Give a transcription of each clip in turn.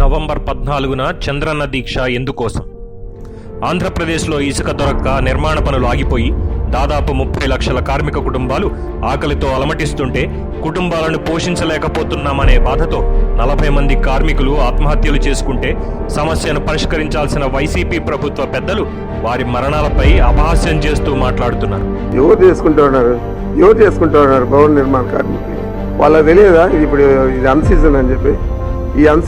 November పద్నాలుగున చంద్రన్న దీక్ష ఎందుకోసం? ఆంధ్రప్రదేశ్లో ఇసుక దొరక్క నిర్మాణ పనులు ఆగిపోయి దాదాపు ముప్పై లక్షల కార్మిక కుటుంబాలు ఆకలితో అలమటిస్తుంటే కుటుంబాలను పోషించలేకపోతున్నామనే బాధతో నలభై మంది కార్మికులు ఆత్మహత్యలు చేసుకుంటే సమస్యను పరిష్కరించాల్సిన వైసీపీ ప్రభుత్వ పెద్దలు వారి మరణాలపై అపహాస్యం చేస్తూ మాట్లాడుతున్నారు. ఎవరు చేసుకుంటూ ఉన్నారు ఎవరు చేసుకుంటూ ఉన్నారు భవన నిర్మాణ కార్మికులు? వాళ్ళకి తెలియదా? ఇప్పుడు ఇది అన్సీజన్ అని చెప్పి. ఈ అన్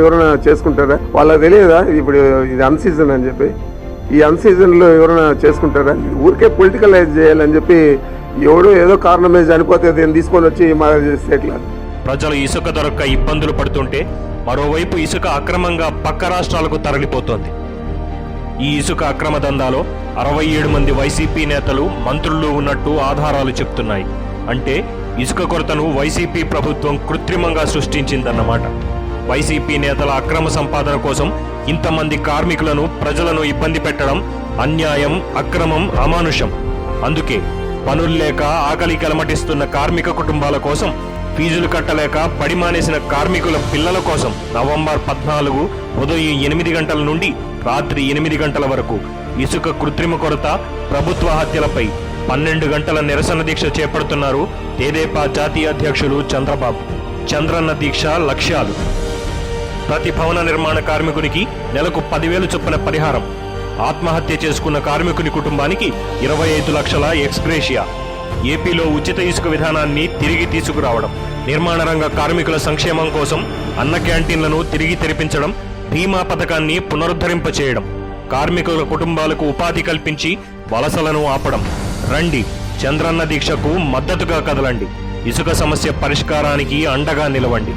ఎవరైనా చేసుకుంటారా? వాళ్ళకి తెలియదా? ఇప్పుడు ఇది అన్ సీజన్ అని చెప్పి. ఈ అన్ ఎవరైనా చేసుకుంటారా? ఊరికే పొలిటికలైజ్ చేయాలని చెప్పి ఎవడో ఏదో కారణమే చనిపోతే దీన్ని తీసుకొని వచ్చి మా చేస్తే ప్రజలు ఇసుక దొరక్క ఇబ్బందులు పడుతుంటే మరోవైపు ఇసుక అక్రమంగా పక్క రాష్ట్రాలకు తరలిపోతోంది. ఈ ఇసుక అక్రమ దందాలో అరవై ఏడు మంది వైసీపీ నేతలు మంత్రులు ఉన్నట్టు ఆధారాలు చెప్తున్నాయి. అంటే ఇసుక కొరతను వైసీపీ ప్రభుత్వం కృత్రిమంగా సృష్టించిందన్నమాట. వైసీపీ నేతల అక్రమ సంపాదన కోసం ఇంతమంది కార్మికులను ప్రజలను ఇబ్బంది పెట్టడం అన్యాయం అక్రమం అమానుషం. అందుకే పనులు లేక ఆకలి కలమటిస్తున్న కార్మిక కుటుంబాల కోసం ఫీజులు కట్టలేక పడిమానేసిన కార్మికుల పిల్లల కోసం నవంబర్ పద్నాలుగు ఉదయం ఎనిమిది గంటల నుండి రాత్రి ఎనిమిది గంటల వరకు ఇసుక కృత్రిమ కొరత ప్రభుత్వ హత్యలపై పన్నెండు గంటల నిరసన దీక్ష చేపడుతున్నారు తెదేపా జాతీయ అధ్యక్షులు చంద్రబాబు. చంద్రన్న దీక్ష లక్ష్యాలు. ప్రతి భవన నిర్మాణ కార్మికునికి నెలకు పదివేలు చొప్పున పరిహారం. ఆత్మహత్య చేసుకున్న కార్మికుని కుటుంబానికి ఇరవై ఐదు లక్షల ఎక్స్గ్రేషియా. ఏపీలో ఉచిత ఇసుక విధానాన్ని తిరిగి తీసుకురావడం నిర్మాణ రంగ కార్మికుల సంక్షేమం కోసం అన్న క్యాంటీన్లను తిరిగి తెరిపించడం బీమా పథకాన్ని పునరుద్ధరింపచేయడం కార్మికుల కుటుంబాలకు ఉపాధి కల్పించి వలసలను ఆపడం. రండి చంద్రన్న దీక్షకు మద్దతుగా కదలండి. ఇసుక సమస్య పరిష్కారానికి అండగా నిలవండి.